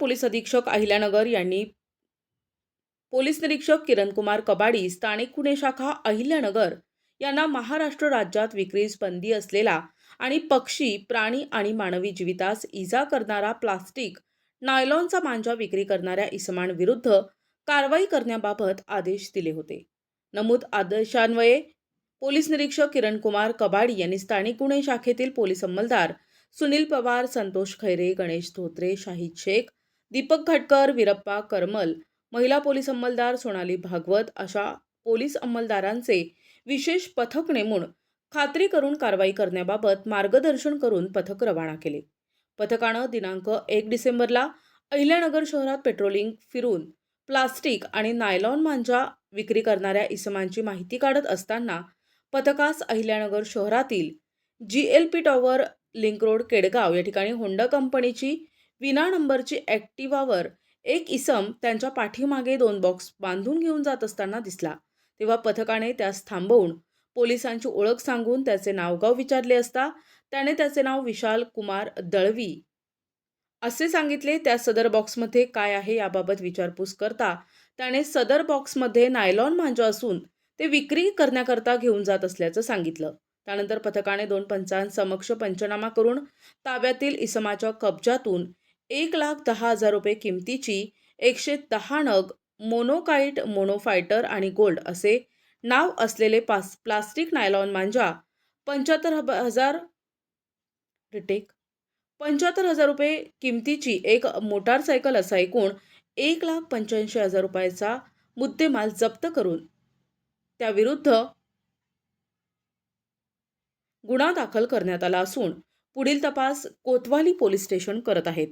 Police अधीक्षक अहिल्यानगर यांनी police निरीक्षक किरणकुमार कबाडी स्थानिक गुन्हे शाखा अहिल्यानगर यांना महाराष्ट्र राज्यात विक्रीस बंदी असलेला आणि पक्षी प्राणी आणि मानवी जीवितास इजा करणारा प्लास्टिक नायलॉनचा मांजा विक्री करणाऱ्या इसमांविरुद्ध कारवाई करण्याबाबत आदेश दिले होते. नमूद आदेशान्वये पोलीस निरीक्षक किरणकुमार कबाडी यांनी स्थानिक गुन्हे शाखेतील पोलीस अंमलदार सुनील पवार संतोष खैरे गणेश धोत्रे शाहिद शेख दीपक खटकर विरप्पा करमल महिला पोलीस अंमलदार सोनाली भागवत अशा पोलीस अंमलदारांचे विशेष पथक नेमून खात्री करून कारवाई करण्याबाबत मार्गदर्शन करून पथक रवाना केले. पथकानं दिनांक एक डिसेंबरला अहिल्यानगर शहरात पेट्रोलिंग फिरून प्लास्टिक आणि नायलॉन मांजा विक्री करणाऱ्या इसमांची माहिती काढत असताना पथकास अहिल्यानगर शहरातील G L P tower link road Kedgaon या ठिकाणी होंडा कंपनीची विना नंबरची ॲक्टिवावर एक इसम त्यांच्या पाठीमागे दोन बॉक्स बांधून घेऊन जात असताना दिसला. तेव्हा पथकाने त्यास थांबवून पोलिसांची ओळख सांगून त्याचे नावगाव विचारले असता त्याने त्याचे नाव विशाल कुमार दळवी. असे सांगितले त्या सदर बॉक्समध्ये काय आहे याबाबत विचारपूस करता त्याने सदर बॉक्समध्ये नायलॉन मांजा असून ते विक्री करण्याकरता घेऊन जात असल्याचं सांगितलं. त्यानंतर पथकाने दोन पंचांसमक्ष पंचनामा करून ताब्यातील इसमाच्या कब्जातून एक लाख दहा हजार रुपये किमतीची एकशे दहा नग मोनोकाईट मोनोफायटर आणि गोल्ड असे नाव असलेले पास प्लास्टिक नायलॉन मांजा पंच्याहत्तर हजार रिटेक. पंच्याहत्तर हजार रुपये किमतीची एक मोटारसायकल असा एकूण एक लाख पंच्याऐंशी हजार रुपयाचा मुद्देमाल जप्त करून त्याविरुद्ध गुन्हा दाखल करण्यात आला असून पुढील तपास कोतवाली पोलीस स्टेशन करत आहेत.